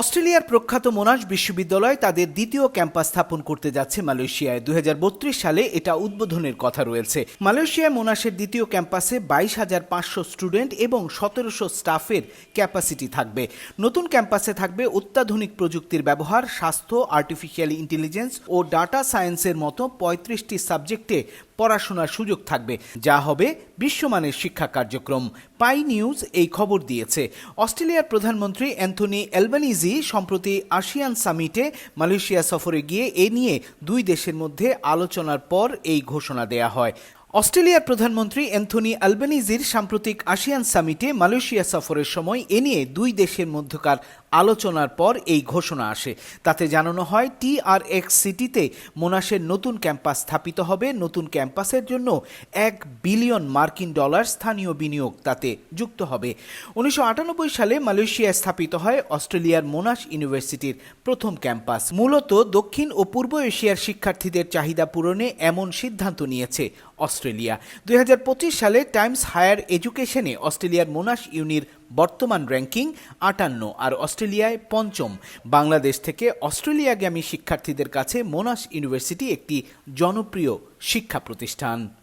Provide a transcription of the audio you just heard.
অস্ট্রেলিয়ার প্রখ্যাত মোনাশ বিশ্ববিদ্যালয় তাদের দ্বিতীয় ক্যাম্পাস স্থাপন করতে যাচ্ছে মালয়েশিয়ায়। দুই হাজার বত্রিশ সালে এটা উদ্বোধনের কথা রয়েছে। মালয়েশিয়ায় মোনাশের দ্বিতীয় ক্যাম্পাসে বাইশ হাজার পাঁচশো স্টুডেন্ট এবং সতেরোশো স্টাফের ক্যাপাসিটি থাকবে। নতুন ক্যাম্পাসে থাকবে অত্যাধুনিক প্রযুক্তির ব্যবহার, স্বাস্থ্য আর্টিফিশিয়াল ইন্টেলিজেন্স ও ডাটা সায়েন্সের মতো পঁয়ত্রিশটি সাবজেক্টে পড়াশোনার সুযোগ থাকবে। যা হবে বিশ্বমানের শিক্ষা কার্যক্রম। পাই নিউজ এই খবর দিয়েছে। অস্ট্রেলিয়ার প্রধানমন্ত্রী অ্যান্থনি অ্যালবানিজি সম্প্রতি আসিয়ান সামিটে মালয়েশিয়া সফরে গিয়ে এ নিয়ে দুই দেশের মধ্যে আলোচনার পর এই ঘোষণা দেয়া হয়। অস্ট্রেলিয়ার প্রধানমন্ত্রী অ্যান্থনি আলবেনিজির সাম্প্রতিক আসিয়ান সামিটে মালয়েশিয়া সফরের সময় এ নিয়ে দুই দেশের মধ্যকার আলোচনার পর এই ঘোষণা আসে। তাতে জানানো হয় টিআরএক্স সিটিতে মোনাশের নতুন ক্যাম্পাস স্থাপিত হবে। নতুন ক্যাম্পাসের জন্য এক বিলিয়ন মার্কিন ডলার স্থানীয় বিনিয়োগ তাতে যুক্ত হবে। উনিশশো আটানব্বই সালে মালয়েশিয়ায় স্থাপিত হয় অস্ট্রেলিয়ার মোনাশ ইউনিভার্সিটির প্রথম ক্যাম্পাস। মূলত দক্ষিণ ও পূর্ব এশিয়ার শিক্ষার্থীদের চাহিদা পূরণে এমন সিদ্ধান্ত নিয়েছে অস্ট্রেলিয়া। দুই হাজার পঁচিশ সালে টাইমস হায়ার এডুকেশনে অস্ট্রেলিয়ার মোনাশ ইউনির বর্তমান র্যাঙ্কিং আটান্ন আর অস্ট্রেলিয়ায় পঞ্চম। বাংলাদেশ থেকে অস্ট্রেলিয়াগামী শিক্ষার্থীদের কাছে মোনাস ইউনিভার্সিটি একটি জনপ্রিয় শিক্ষা প্রতিষ্ঠান।